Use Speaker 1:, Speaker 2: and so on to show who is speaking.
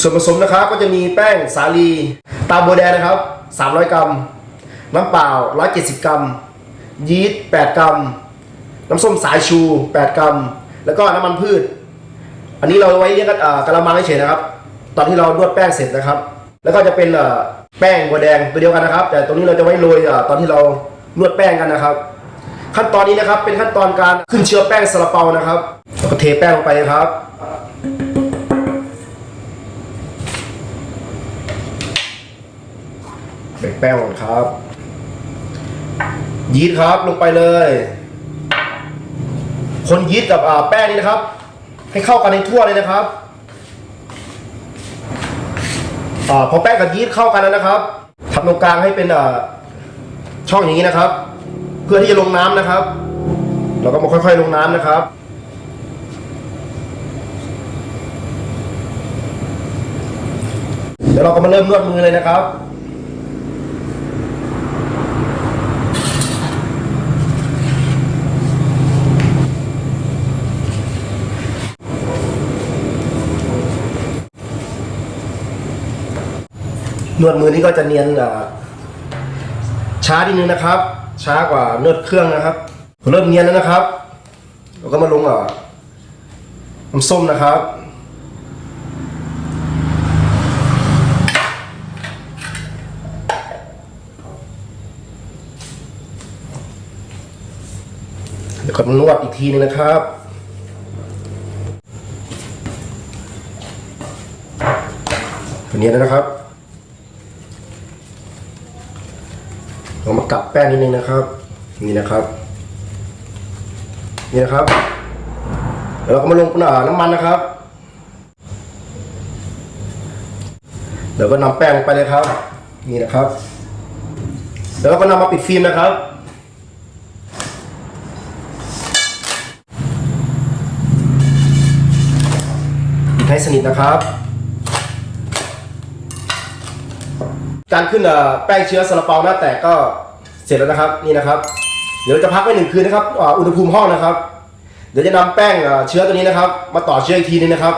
Speaker 1: ส่วนผสมนะครับก็จะมีแป้งสาลีตาโบวแดงนะครับ 300 กรัม น้ำเปล่า 170 กรัม ยีสต์ 8 กรัม น้ำส้มสายชู 8 กรัม แล้วก็น้ำมันพืช อันนี้เราไว้เรียกกระมังเฉยนะครับ ตอนที่เรานวดแป้งเสร็จนะครับ แล้วก็จะเป็นแป้งบัวแดงตัวเดียวกันนะครับ แต่ตรงนี้เราจะไว้โรยตอนที่เรานวดแป้งกันนะครับ ขั้นตอนนี้นะครับเป็นขั้นตอนการขึ้นเชื้อแป้งซาลาเปานะครับแล้วก็เทแป้งลงไปนะครับ เบรกแป้งก่อนครับ ยีสต์ครับลงไปเลย คนยีสต์กับแป้งนี้นะครับ ให้เข้ากันในทั่วเลยนะครับอพอแป้งกับยีสต์เข้ากันแล้วนะครับทำตรงกลางให้เป็นช่องอย่างนี้นะครับ เพื่อที่จะลงน้ำนะครับ เราก็มาค่อยๆลงน้ำนะครับเดี๋ยวเราก็มาเริ่มนวดมือเลยนะครับ นวดมือนี่ก็จะเนียนอ่าช้านิดนึงนะครับ ช้ากว่านวดเครื่องนะครับเริ่มเนียนแล้วนะครับเราก็มาลงอ่าน้ำส้มนะครับ เดี๋ยวก็นวดอีกทีนึงนะครับตัวนี้วนะครับ เรามากลับแป้งนิดนึงนะครับ นี่นะครับ นี่นะครับแล้วเราก็มาลงอ่าน้ำมันนะครับเดี๋ยวก็นำแป้งลงไปเลยครับ นี่นะครับ แล้วเราก็นำมาปิดฟิล์มนะครับปิดให้สนิทนะครับ การขึ้นแป้งเชื้อซาลาเปาหน้าแตกก็เสร็จแล้วนะครับนี่นะครับ เดี๋ยวจะพักไว้หนึ่งคืนนะครับอุณหภูมิห้องนะครับ เดี๋ยวจะนำแป้งเอ่อเชื้อตัวนี้นะครับ มาต่อเชื้ออีกทีนึงนะครับ